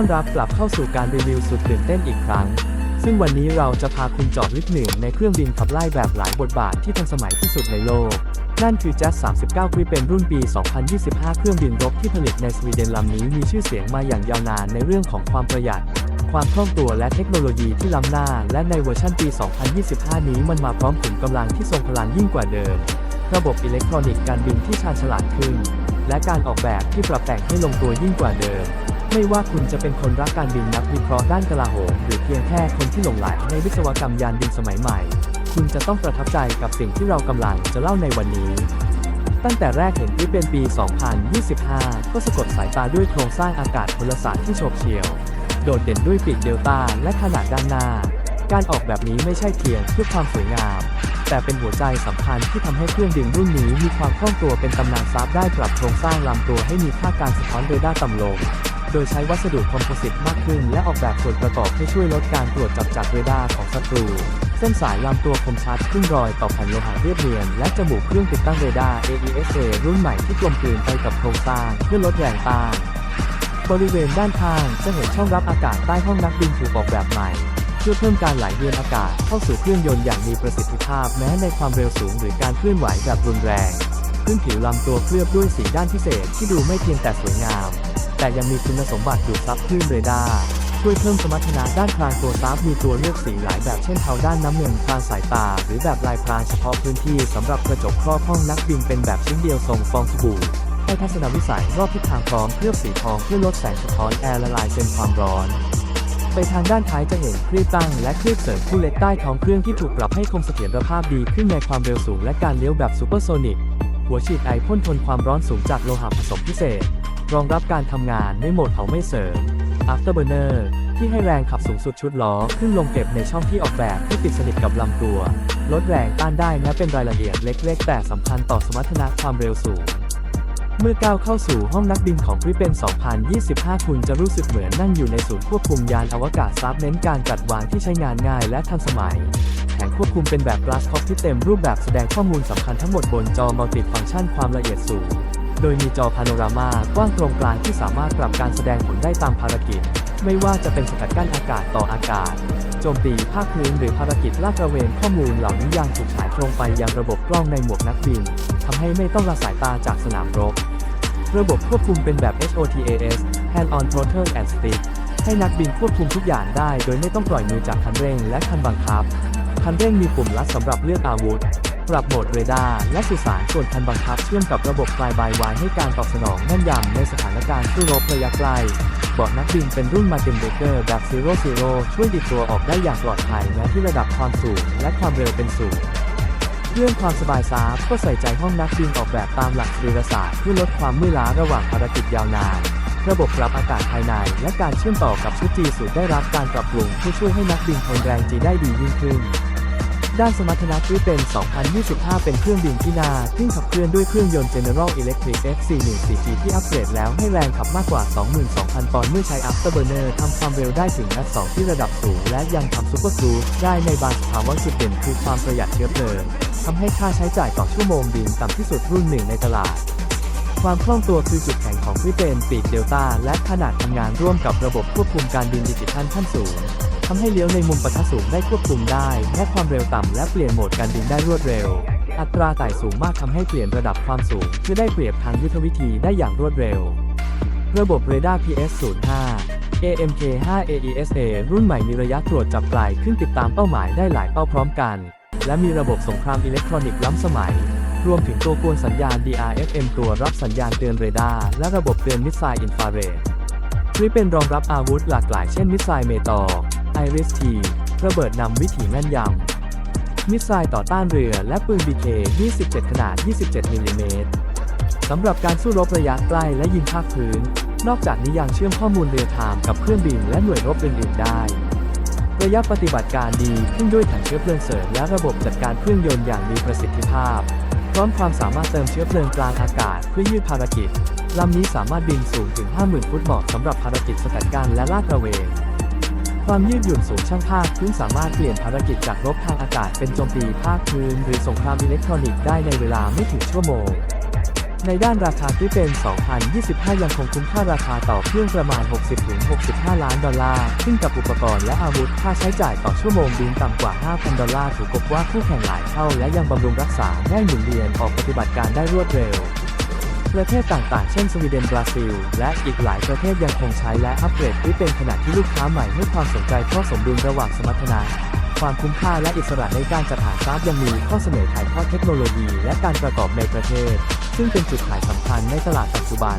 ต้อนรับกลับเข้าสู่การรีวิวสุดตื่นเต้นอีกครั้ง ซึ่งวันนี้เราจะพาคุณจอดลึกหนึ่งในเครื่องบินขับไล่แบบหลายบทบาทที่ทันสมัยที่สุดในโลก นั่นคือ Jazz 39 Gripen เป็นรุ่นปี 2025 เครื่องบินรบที่ผลิตในสวีเดนลำนี้มีชื่อเสียงมาอย่างยาวนานในเรื่องของความประหยัด ความคล่องตัวและเทคโนโลยีที่ล้ำหน้า และในเวอร์ชันปี 2025 นี้มันมาพร้อมขุมกำลังที่ทรงพลังยิ่งกว่าเดิม ระบบอิเล็กทรอนิกส์การบินที่ชาญฉลาดขึ้น และการออกแบบที่ปรับแต่งให้ลงตัวยิ่งกว่าเดิม ไม่ว่าคุณจะเป็นคนรักการบินนักวิเคราะห์ด้านกลาโหมหรือเพียงแค่คนที่หลงไหลในวิศวกรรมยานบินสมัยใหม่ คุณจะต้องประทับใจกับสิ่งที่เรากำลังจะเล่าในวันนี้ ตั้งแต่แรกเห็นที่เป็นปี 2025 ก็สะกดสายตาด้วยโครงสร้างอากาศพลศาสตร์ที่โฉบเฉี่ยว โดดเด่นด้วยปีกเดลต้าและขนาดด้านหน้า การออกแบบนี้ไม่ใช่เพียงเพื่อความสวยงาม แต่เป็นหัวใจสำคัญที่ทำให้เครื่องบินรุ่นนี้มีความคล่องตัวเป็นตำนานซับได้ปรับโครงสร้างลำตัวให้มีค่าการสะท้อนเรดาร์ต่ำลง โดยใช้วัสดุคอมโพสิตมากขึ้น และออกแบบส่วนประกอบให้ช่วยลดการตรวจจับจากเรดาร์ของศัตรู เส้นสายลำตัวคมชัดขึ้นรอยต่อแผ่นโลหะเรียบเนียน และจมูกเครื่องติดตั้งเรดาร์ AESA รุ่นใหม่ที่กลมกลืนไปกับโครงสร้างเพื่อลดแรงต้านบริเวณด้านข้างจะเห็นช่องรับอากาศใต้ห้องนักบินถูกออกแบบใหม่เพื่อเพิ่มการไหลเวียนอากาศเข้าสู่เครื่องยนต์อย่างมีประสิทธิภาพแม้ในความเร็วสูงหรือการเคลื่อนไหวแบบรุนแรง พื้นผิวลำตัวเคลือบด้วยสีด้านพิเศษที่ดูไม่เพียงแต่สวยงาม แต่ยังมีคุณสมบัติดูดซับคลื่นเรดาร์ช่วยเพิ่มสมรรถนะด้านพรางตัวซับมีตัวเลือกสีหลายแบบเช่นเทาด้านน้ำเงินพรางสายตา หรือแบบลายพรางเฉพาะพื้นที่สำหรับกระจกครอบห้องนักบินเป็นแบบชิ้นเดียวทรงฟองสบู่ให้ทัศนวิสัยรอบทิศทางพร้อมเคลือบสีทองเพื่อลดแสงสะท้อนแอร์ละลายเซนความร้อนไปทางด้านท้ายจะเห็นคลื่นตั้งและคลื่นเสริมคู่เล็กใต้ท้องเครื่องที่ถูกปรับให้คงเสถียรภาพดีขึ้นในความเร็วสูงและการเลี้ยวแบบซูเปอร์โซนิก หัวฉีดไอพ่นทนความร้อนสูงจากโลหะผสมพิเศษ รองรับการทำงานในโหมดเผาไม่เสริม Afterburner ที่ให้แรงขับสูงสุดชุดล้อขึ้นลงเก็บในช่องที่ออกแบบที่ติดสนิทกับลำตัว ลดแรงต้านได้แม้เป็นรายละเอียดเล็ก ๆ แต่สำคัญต่อสมรรถนะความเร็วสูง เมื่อก้าวเข้าสู่ห้องนักบินของริเป็น 2025 คุณจะรู้สึกเหมือนนั่งอยู่ในศูนย์ควบคุมยานอวกาศซับเน้นการจัดวางที่ใช้งานง่ายและทันสมัยแผงควบคุมเป็นแบบ Glass Cock ที่เต็มรูปแบบแสดงข้อมูลสำคัญทั้งหมดบนจอมัลติฟังก์ชันความละเอียดสูง โดยมีจอพาโนรามากว้างตรงกลางที่สามารถปรับการแสดงผลได้ตามภารกิจ ไม่ว่าจะเป็นสกัดกั้นอากาศต่ออากาศ โจมตีภาคพื้นหรือภารกิจลาดตระเวนข้อมูลเหล่านี้ยังถูกฉายตรงไปยังระบบกล้องในหมวกนักบินทำให้ไม่ต้องละสายตาจากสนามรบ ระบบควบคุมเป็นแบบ HOTAS Hand on Throttle and Stick ให้นักบินควบคุมทุกอย่างได้ โดยไม่ต้องปล่อยมือจากคันเร่งและคันบังคับ คันเร่งมีปุ่มลัดสำหรับเลือกอาวุธ ปรับโหมดเรดาร์และสื่อสารส่วนคันบังคับเชื่อมกับระบบ Fly by Wire ให้การตอบสนองแม่นยำในสถานการณ์สู้รบระยะไกลเบาะนักบินเป็นรุ่น Martin Baker แบบ Zero Zero ช่วยดิดตัวออกได้อย่างปลอดภัยแม้ที่ระดับความสูงและความเร็วเป็นศูนย์เรื่องความสบายซาบก็ใส่ใจห้องนักบินออกแบบตามหลักสรีรศาสตร์เพื่อลดความเมื่อยล้าระหว่างภารกิจยาวนาน ระบบปรับอากาศภายใน และการเชื่อมต่อกับชุดจีสูตรได้รับการปรับปรุงเพื่อช่วยให้นักบินทนแรงจีได้ดียิ่งขึ้น ด้านสมรรถนะที่เป็น 2025 เป็นเครื่องบินที่นาทึ่งขับเคลื่อนด้วยเครื่องยนต์ General Electric F414G ที่อัปเกรดแล้วให้แรงขับมากกว่า 22,000 ปอนด์เมื่อใช้ Afterburner ทำความเร็วได้ถึงนัด2ที่ระดับสูง และยังทำซุปเปอร์ครูซได้ในบางสภาวะจุดเด่นคือความประหยัดเชื้อเพลิงทำให้ค่าใช้จ่ายต่อชั่วโมงบินต่ำที่สุดรุ่นหนึ่งในตลาดความคล่องตัวคือจุดแข็งของกริเปนปีกเดลต้าและขนาดทำงานร่วมกับระบบควบคุมการบินดิจิทัลขั้นสูง ทำให้เลี้ยวในมุมปะทะสูงได้ควบคุมได้และความเร็วต่ำและเปลี่ยนโหมดการบินได้รวดเร็ว อัตราไต่สูงมากทำให้เปลี่ยนระดับความสูงเพื่อได้เปรียบทางยุทธวิธีได้อย่างรวดเร็ว ระบบเรดาร์ PS05 AMK5 AESA รุ่นใหม่มีระยะตรวจจับไกลขึ้นติดตามเป้าหมายได้หลายเป้าพร้อมกัน และมีระบบสงครามอิเล็กทรอนิกส์ล้ำสมัย รวมถึงตัวกวนสัญญาณ DRFM ตัวรับสัญญาณเตือนเรดาร์และระบบเตือนมิสไซล์อินฟราเรดทริปเป็นรองรับอาวุธหลากหลายเช่นมิสไซล์เมตอ ร์ไอริสทีระเบิดนำวิถีแม่นยำ มิสไซล์ต่อต้านเรือและปืน BK 27 ขนาด 27 มิลลิเมตรสำหรับการสู้รบระยะใกล้และยิงภาคพื้น นอกจากนี้ยังเชื่อมข้อมูลเรียลไทม์กับเครื่องบินและหน่วยรบอื่นๆได้ ระยะปฏิบัติการดีขึ้นด้วยถังเชื้อเพลิงเสริมและระบบจัดการเครื่องยนต์อย่างมีประสิทธิภาพ พร้อมความสามารถเติมเชื้อเพลิงกลางอากาศเพื่อยืดภารกิจลำนี้สามารถบินสูงถึง 50,000 ฟุตเหมาะสำหรับภารกิจสกัดกั้นและลาดตระเวน ความยืดหยุ่นสูงช่างภาพพื้นสามารถเปลี่ยนภารกิจจากรบทางอากาศเป็นโจมตีภาคพื้น หรือสงครามอิเล็กทรอนิกส์ได้ในเวลาไม่ถึงชั่วโมง ในด้านราคาที่เป็น 2025 ยังคงคุ้มค่าราคาต่อเครื่องประมาณ 60-65 ล้านดอลลาร์ซึ่งกับอุปกรณ์และอาวุธค่าใช้จ่ายต่อชั่วโมงบินต่ำกว่า 5,000 ดอลลาร์ถูกกว่าคู่แข่งหลายเท่าและยังบำรุงรักษาง่ายหมุนเวียนออกปฏิบัติการได้รวดเร็ว ประเทศต่างๆ เช่นสวีเดนบราซิล และอีกหลายประเทศยังคงใช้และอัปเกรดที่เป็นขณะที่ลูกค้าใหม่ให้ความสนใจเพราะสมดุลระหว่างสมรรถนะความคุ้มค่าและอิสระในการจัดหาทรัพย์ยังมีข้อเสนอขายทอดเทคโนโลยีและการประกอบในประเทศ ซึ่งเป็นจุดขายสำคัญในตลาดปัจจุบัน